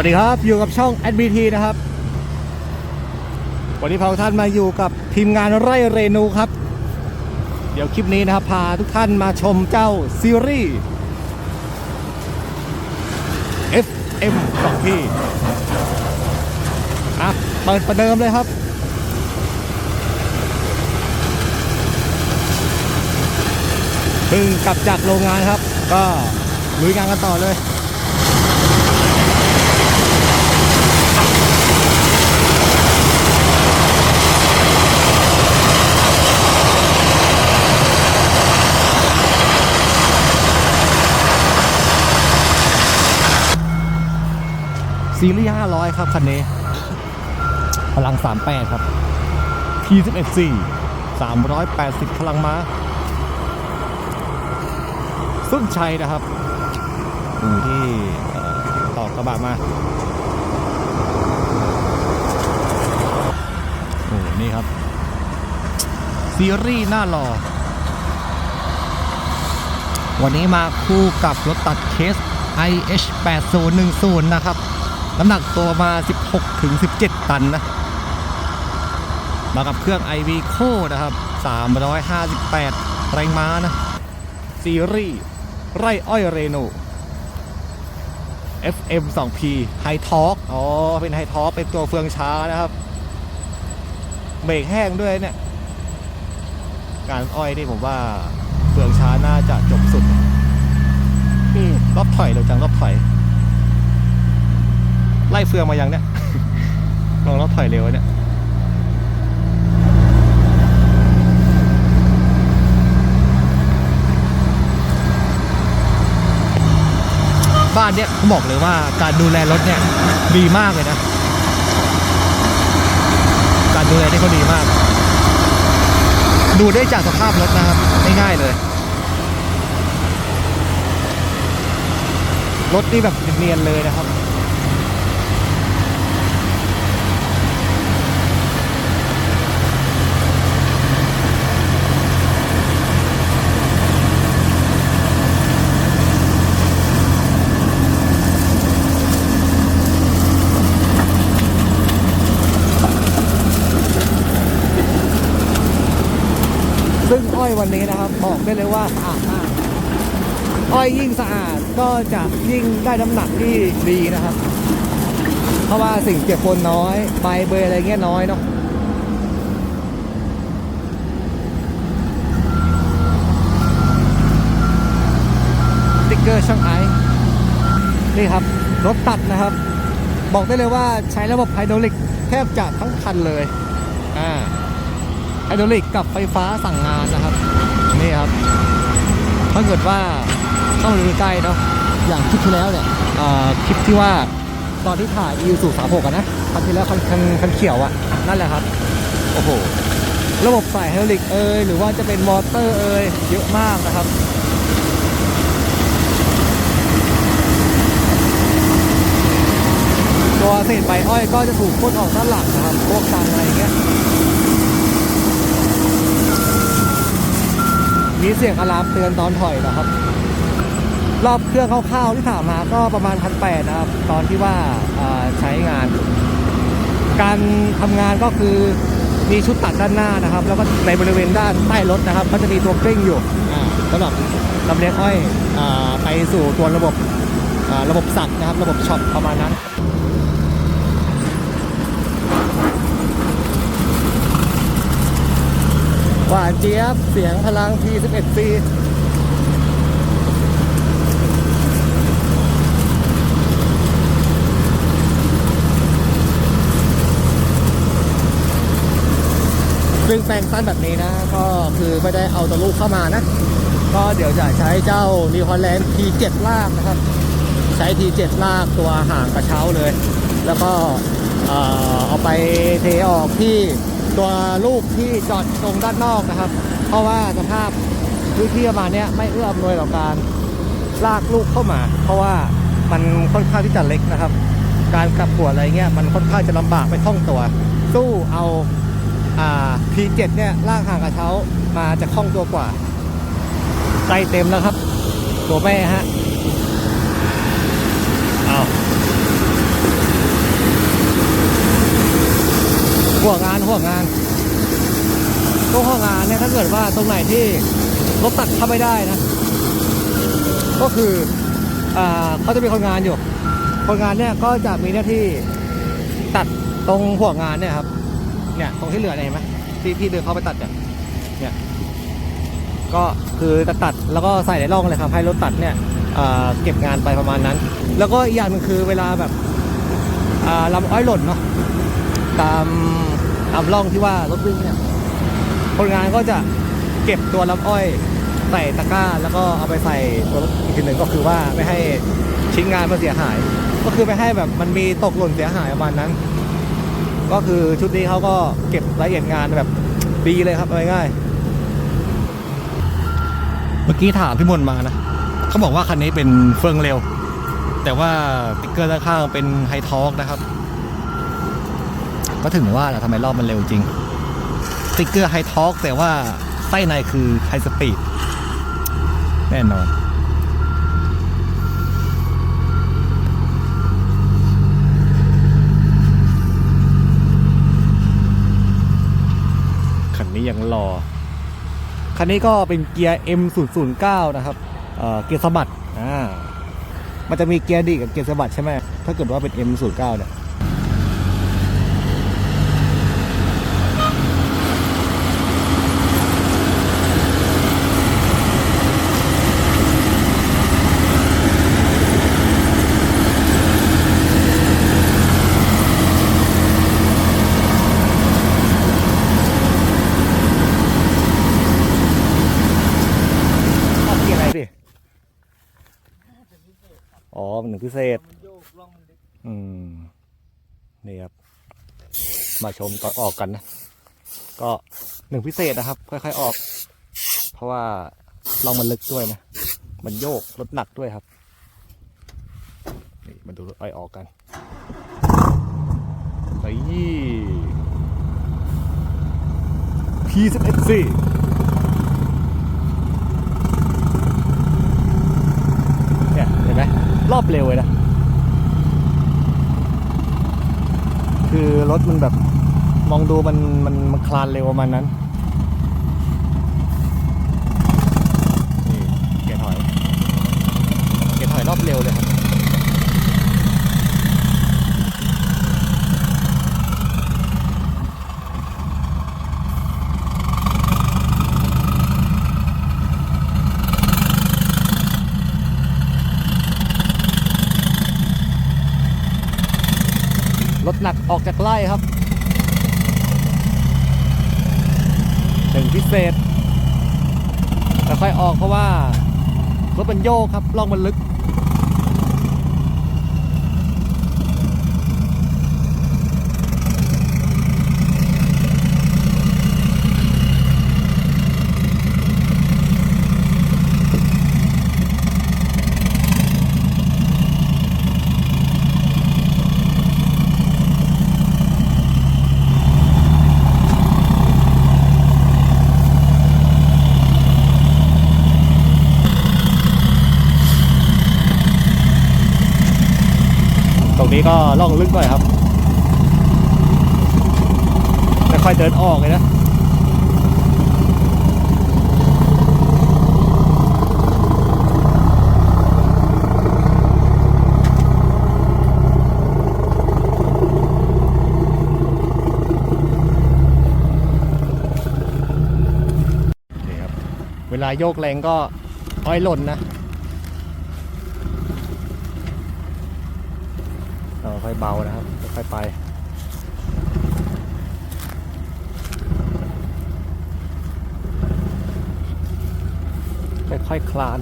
วัสดีครับอยู่กับช่อง SBT นะครับ วันนี้พาท่านมาอยู่กับทีมงานไร่เรนูครับ เดี๋ยวคลิปนี้นะครับพาทุกท่านมาชมเจ้าซีรีส์ FM สองที่อะเปิดประเดิมเลยครับ เพิ่งกลับจากโรงงานครับ ก็ลุยงานกันต่อเลย ซีรีส์500 ครับ คันนี้ พลัง 38 ครับ T11C 380 พลังม้าสุนชัยนะครับอูที่ต่อกระบะมาโอ้นี่ครับ ซีรีส์หน้ารอวันนี้มาคู่กับรถตัดเคส IH 8010 นะครับ น้ำหนักตัวมา 16 ถึง 17 ตันนะ มากับเครื่อง iV c o นะครับ 358 แรงม้านะ ซีรีส์ ไร่อ้อยเรโน FM 2P ไฮทอ k อ๋อ เป็นไฮทอ k เป็นตัวเฟืองช้านะครับ เบรกแห้งด้วยเนี่ย การอ้อยนี่ผมว่าเฟืองช้าน่าจะจบสุดรอบถอยเร็วจังรอบถอย ไล่เฟืองมายังเนี่ยลองรอบถอยเร็วเนี่ยบ้านเนี่ยผมบอกเลยว่าการดูแลรถเนี่ยดีมากเลยนะ การดูแลนี่เขาดีมาก ดูได้จากสภาพรถนะครับง่ายๆเลย รถนี่แบบเนียนๆเลยนะครับ ซึ่งอ้อยวันนี้นะครับ บอกได้เลยว่าสะอาดมากอ้อยยิ่งสะอาดก็จะยิ่งได้น้ำหนักที่ดีนะครับ เพราะว่าสิ่งเก็บปนน้อย ใบเบยอะไรเงี้ยน้อยเนาะติ๊กเกอร์ช่างไอนี่ครับ รถตัดนะครับ บอกได้เลยว่าใช้ระบบไฮดรอลิกแทบจะทั้งคันเลย อ่า ไฮดรอลิกกับไฟฟ้าสั่งงานนะครับ นี่ครับ ถ้าเกิดว่าเข้ามาดูใกล้เนาะอย่างคลิปที่แล้วเนี่ยคลิปที่ว่าตอนที่ถ่าย e สู่36กันนะครั้งที่แล้วคันคันคันเขียวอะนั่นแหละครับ โอ้โห ระบบใส่ไฮดรอลิกเอยหรือว่าจะเป็นมอเตอร์เอยเยอะมากนะครับตัวเศษใบอ้อยก็จะถูกพ่นออกด้านหลังนะครับพวกตังอะไรเงี้ย มีเสียงอะลามเตือนตอนถอยนะครับ รอบเครื่องคร่าวๆที่ถามมาก็ประมาณพันแปดนะครับ ตอนที่ว่าาใช้งาน การทำงานก็คือมีชุดตัดด้านหน้านะครับ แล้วก็ในบริเวณด้านใต้รถนะครับ ก็จะมีตัวกลิ้งอยู่สำหรับลำเลียงอ้อยอไปสู่ตัวระบบระบบสับนะครับ ระบบช็อปประมาณนั้น หวานเจี๊ยบ เสียงพลัง P11C ซึ่งแปลงสั้นแบบนี้นะ ก็คือไม่ได้เอาตัวลูกเข้ามานะ ก็เดี๋ยวจะใช้เจ้า New Holland T7 ลากนะครับ ใช้ T7 ลากตัวหางกระเช้าเลย แล้วก็เอาไปเทออกที่ ตัวลูกที่จอดตรงด้านนอกนะครับ เพราะว่าสภาพพื้นที่ประมาณเนี้ยไม่เอื้ออำนวยต่อการลากลูกเข้ามา เพราะว่ามันค่อนข้างที่จะเล็กนะครับ การกลับหัวอะไรเงี้ยมันค่อนข้างจะลำบากไม่คล่องตัว สู้เอาอ่า P7 เนี่ยลากห่างกระเช้ามาจะคล่องตัวกว่าใกล้เต็มแล้วครับ ตัวแม่ฮะเอา หัวงานหัวงานตรงหัวงานเนี่ยถ้าเกิดว่าตรงไหนที่รถตัดเข้าไม่ได้นะ ก็คืออ่าเขาจะมีคนงานอยู่ คนงานเนี่ยก็จะมีหน้าที่ตัดตรงหัวงานเนี่ยครับ เนี่ยตรงที่เหลือเนี่ยเห็นไหมที่พี่เดินเข้าไปตัดเนี่ยเนี่ยก็คือจะตัดแล้วก็ใส่ในร่องเลยครับให้รถตัดเนี่ยอ่าเก็บงานไปประมาณนั้น แล้วก็อีกอย่างหนึงคือเวลาแบบอ่าลำอ้อยหล่นเนาะ ตามตามร่องที่ว่ารถวิ่งเนี่ยคนงานก็จะเก็บตัวลำอ้อยใส่ตะกร้า แล้วก็เอาไปใส่ตัวรถอีกทีหนึ่งก็คือว่าไม่ให้ชิ้นงานมันเสียหาย ก็คือไม่ให้แบบมันมีตกหล่นเสียหายประมาณนั้น ก็คือชุดนี้เขาก็เก็บรายละเอียดงานแบบดีเลยครับง่ายๆเมื่อกี้ถามพี่มนต์มานะเขาบอกว่าคันนี้เป็นเฟืองเร็ว แต่ว่าติ๊กเกอร์ด้านข้างเป็นไฮทอร์กนะครับ ก็ถึงว่าแหละทำไมรอบมันเร็วจริงติ๊กเกอร์ไฮทอร์กแต่ว่าไส้ในคือไฮสปีดแน่นอนคันนี้ยังรอ คันนี้ก็เป็นเกียร์ M009 นะครับเอ่อเกียร์สะบัดอ่ามันจะมีเกียร์ดีกับเกียร์สะบัดใช่ไหมถ้าเกิดว่าเป็น M09 เนี่ย ชอบเกียร์อะไรดิ อ๋อมันหนึ่งพิเศษ อืม นี่ครับ มาชมตอนออกกันนะ ก็หนึ่งพิเศษนะครับ ค่อยๆออก เพราะว่าลองมันลึกด้วยนะ มันโยกรถหนักด้วยครับ นี่มาดูรถไอออกกันไปพีสิบเอ็ดซี เนี่ยเห็นไหม รอบเร็วเลยนะ คือรถมันแบบมองดูมันมันมันคลานเร็วประมาณนั้นนี่เกียร์ถอยเกียร์ถอยรอบเร็วเลยครับ รถหนักออกจาก ไล่ครับถึงพิเศษแต่ค่อยออกเพราะว่ารถมันโยกครับล่องมันลึก ตรงนี้ก็ล่องลึกหน่อยครับไม่ค่อยเดินออกเลยนะนี่ครับเวลาโยกแรงก็อ้อยหล่นนะ เรา ค่อยเบานะครับ ค่อยๆไป ค่อยๆคลาน